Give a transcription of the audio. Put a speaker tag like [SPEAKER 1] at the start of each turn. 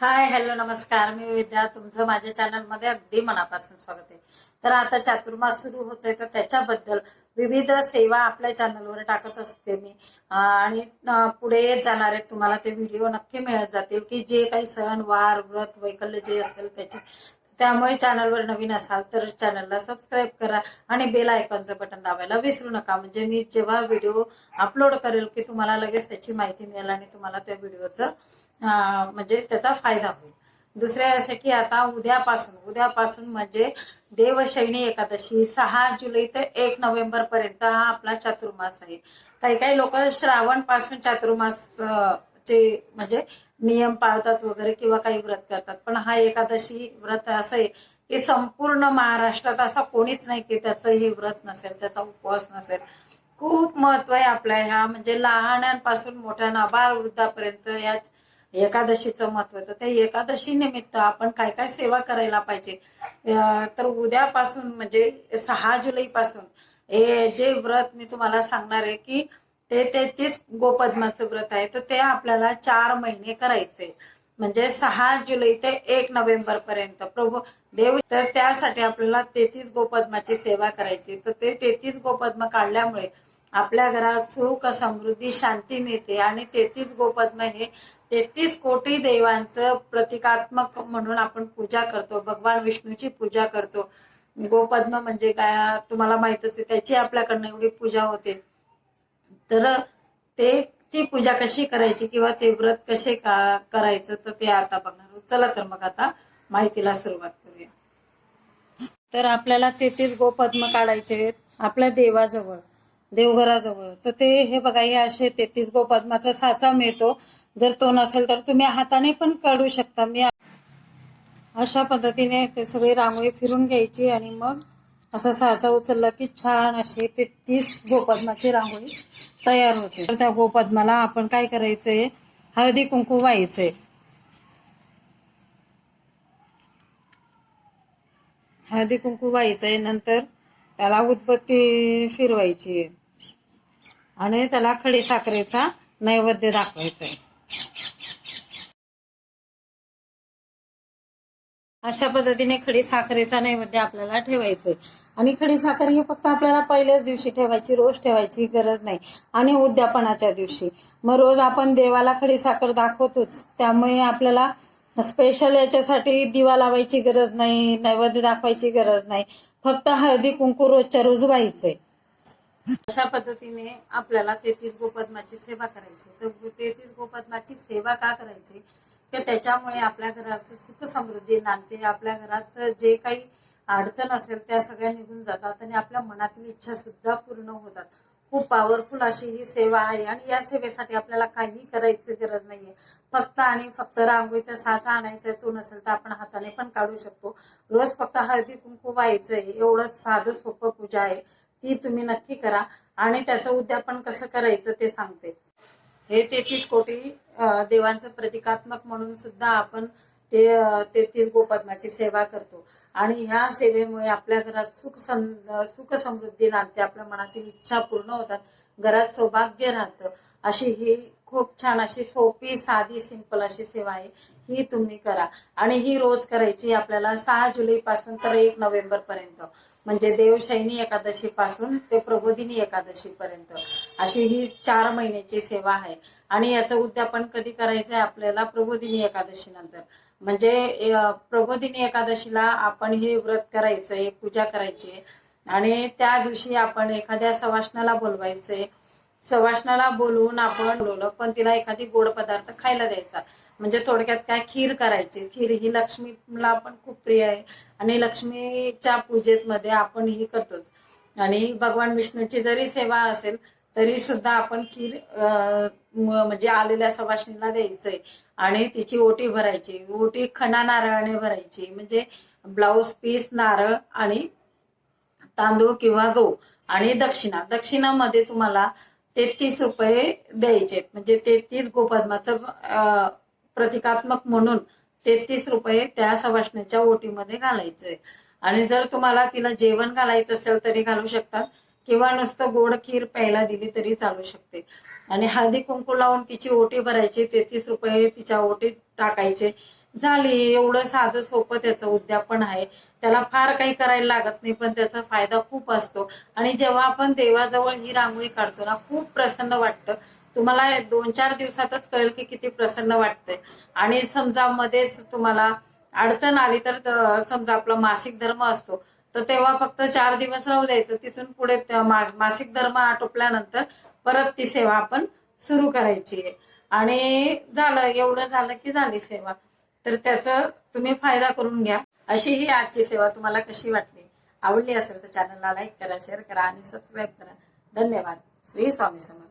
[SPEAKER 1] Hi hello नमस्कार. मी विद्या तुमचं माझ्या चॅनलमध्ये अगदी मनापासून स्वागत आहे. तर आता चातुर्मास सुरू होतोय तर त्याच्याबद्दल विविध सेवा आपल्या चॅनलवर टाकत असते मी. आणि पुढे येत जाणार आहेत तुम्हाला ते व्हिडिओ नक्की मिळत जातील की जे काही सण वार व्रत वैकल्य जे असेल त्याचे त्यामुळे चॅनलवर नवीन असाल तर चॅनलला सबस्क्राईब करा आणि बेल आयकॉनचं बटन दाबायला विसरू नका. म्हणजे मी जेव्हा व्हिडिओ अपलोड करेल की तुम्हाला लगेच त्याची माहिती मिळेल आणि तुम्हाला त्या व्हिडिओचं म्हणजे त्याचा फायदा होईल. दुसरे असे की आता उद्यापासून उद्यापासून म्हणजे देवशैनी एकादशी सहा जुलै ते एक नोव्हेंबर पर्यंत हा आपला चातुर्मास आहे. काही काही लोक श्रावणपासून चातुर्मास चे म्हणजे नियम पाळतात वगैरे किंवा काही व्रत करतात. पण हा एकादशी व्रत असं आहे की संपूर्ण महाराष्ट्रात असा कोणीच नाही की त्याचं हे व्रत नसेल त्याचा उपवास नसेल. खूप महत्त्व आहे आपल्या ह्या म्हणजे लहानांपासून मोठ्या नाबाल वृद्धापर्यंत या एकादशीचं महत्त्व तर त्या एकादशी निमित्त आपण काय काय सेवा करायला पाहिजे? तर उद्यापासून म्हणजे सहा जुलै पासून हे जे व्रत मी तुम्हाला सांगणार आहे की ते तेहतीस गोपद्माचं व्रत आहे. तर ते आपल्याला चार महिने करायचे. म्हणजे सहा जुलै ते एक नोव्हेंबर पर्यंत. प्रभू देव तर त्यासाठी आपल्याला तेहतीस गोपद्माची सेवा करायची. तर ते तेहतीस गोपद्म काढल्यामुळे आपल्या घरात सुख समृद्धी शांती मिळते. आणि तेहतीस गोपद्म हे तेहतीस कोटी देवांचं प्रतिकात्मक म्हणून आपण पूजा करतो. भगवान विष्णूची पूजा करतो. गोपद्म म्हणजे काय? तुम्हाला माहितच आहे त्याची आपल्याकडनं एवढी पूजा होते. तर ते ती पूजा कशी करायची किंवा ते व्रत कसे करायचं तर ते आता बघणार चला तर मग आता माहितीला सुरुवात करूया. तर आपल्याला तेथील गोपद्म काढायचे आहेत आपल्या देवाजवळ देवघराजवळ. तर ते हे बघा हे असे तेहतीस गोपद्माचा साचा मिळतो. जर तो नसेल तर तुम्ही हाताने पण काढू शकता. मी अशा पद्धतीने ते सगळी रांगोळी फिरून घ्यायची आणि मग असा साचा उचलला की छान अशी ते तीस गोपद्माची रांगोळी तयार होते. तर त्या गोपद्माला आपण काय करायचंय? हळदी कुंकू व्हायचंय. हळदी कुंकू व्हायचंय नंतर त्याला उदबत्ती फिरवायची. आणि त्याला खडी साखरेचा नैवेद्य दाखवायचा आहे अशा पद्धतीने खडी साखरेचा नैवेद्य आपल्याला ठेवायचंय. आणि खडी साखर ही फक्त आपल्याला पहिल्याच दिवशी ठेवायची रोज ठेवायची गरज नाही. आणि उद्यापनाच्या दिवशी. मग रोज आपण देवाला खडी साखर दाखवतोच. त्यामुळे आपल्याला स्पेशल याच्यासाठी दिवा लावायची गरज नाही नैवेद्य दाखवायची गरज नाही. फक्त हळदी कुंकू रोजच्या रोज व्हायचंय. अशा पद्धतीने आपल्याला तेहतीस गोपद्माची सेवा करायची. तर तेहतीस गोपद्माची सेवा का करायची? की त्याच्यामुळे आपल्या घरात सुख समृद्धी नांदते. आपल्या घरात जे काही अडचण असेल त्या सगळ्या निघून जातात आणि आपल्या मनातील इच्छा सुद्धा पूर्ण होतात. खूप पॉवरफुल अशी ही सेवा आहे आणि या सेवेसाठी आपल्याला काही करायची गरज नाहीये. फक्त आणि फक्त रांगोळीचा साचा आणायचा तो नसेल तर आपण हाताने पण काढू शकतो. रोज फक्त हळदी कुंकू व्हायचंय एवढं साधं सोपं पूजा आहे ती तुम्ही नक्की करा आणि त्याचं उद्यापन कसं करायचं ते सांगते. हे तेहतीस कोटी देवांचं प्रतिकात्मक म्हणून सुद्धा आपण ते तेहतीस गोपद्माची सेवा करतो. आणि ह्या सेवेमुळे आपल्या घरात सुख सम सुख समृद्धी नांदते आपल्या मनातील इच्छा पूर्ण होतात घरात सौभाग्य राहतं अशी ही खूप छान अशी सोपी साधी सिंपल अशी सेवा आहे. ही तुम्ही करा. आणि ही रोज करायची आपल्याला सहा जुलै पासून तर एक नोव्हेंबर पर्यंत. म्हणजे देवशैनी एकादशी पासून ते प्रबोधिनी एकादशी पर्यंत. अशी ही चार महिन्याची सेवा आहे. आणि याचं उद्यापन कधी करायचं आहे आपल्याला प्रबोधिनी एकादशी नंतर. म्हणजे प्रबोधिनी एकादशीला आपण हे व्रत करायचंय पूजा करायची आणि त्या दिवशी आपण एखाद्या सवासणाला बोलवायचंय. सवासणाला बोलवून आपण बोलवलं पण तिला एखादी गोड पदार्थ खायला द्यायचा. म्हणजे थोडक्यात काय खीर करायची? खीर ही लक्ष्मीला पण खूप प्रिय आहे. आणि लक्ष्मीच्या पूजेत मध्ये आपण ही करतोच. आणि भगवान विष्णूची जरी सेवा असेल तरी सुद्धा आपण खीर म्हणजे आलेल्या सवासणीला द्यायचंय. आणि तिची ओटी भरायची. ओटी खणा नारळाने भरायची. म्हणजे ब्लाऊज पीस नारळ आणि तांदूळ किंवा गहू आणि दक्षिणा. दक्षिणामध्ये तुम्हाला तेहतीस रुपये द्यायचे. म्हणजे तेहतीस गोपद्माचं प्रतिकात्मक म्हणून तेहतीस रुपये त्या सवासणीच्या ओटीमध्ये घालायचे. आणि जर तुम्हाला तिला जेवण घालायचं असेल तरी घालू शकतात किंवा नुसतं गोड खीर प्यायला दिली तरी चालू शकते. आणि हळदी कुंकू लावून तिची ओटी भरायची तेहतीस रुपये तिच्या ओटीत टाकायचे. झाली एवढं साधं सोपं त्याचं उद्यापन आहे. त्याला फार काही करायला लागत नाही पण त्याचा फायदा खूप असतो. आणि जेव्हा आपण देवाजवळ ही रांगोळी काढतो ना खूप प्रसन्न वाटतं. तुम्हाला दोन चार दिवसातच कळेल की किती प्रसन्न वाटतंय. आणि समजा मध्येच तुम्हाला अडचण आली तर समजा आपला मासिक धर्म असतो तर तेव्हा फक्त चार दिवस राहू द्यायचं. तिथून पुढे मासिक धर्म आटोपल्यानंतर परत ती सेवा आपण सुरू करायची आहे. आणि झालं एवढं झालं की झाली सेवा. तर त्याचा तुम्ही फायदा करून घ्या. अशी ही आजची सेवा तुम्हाला कशी वाटली आवडली असेल तर चॅनलला लाईक करा शेअर करा आणि सबस्क्राईब करा. धन्यवाद. श्री स्वामी समर्थ.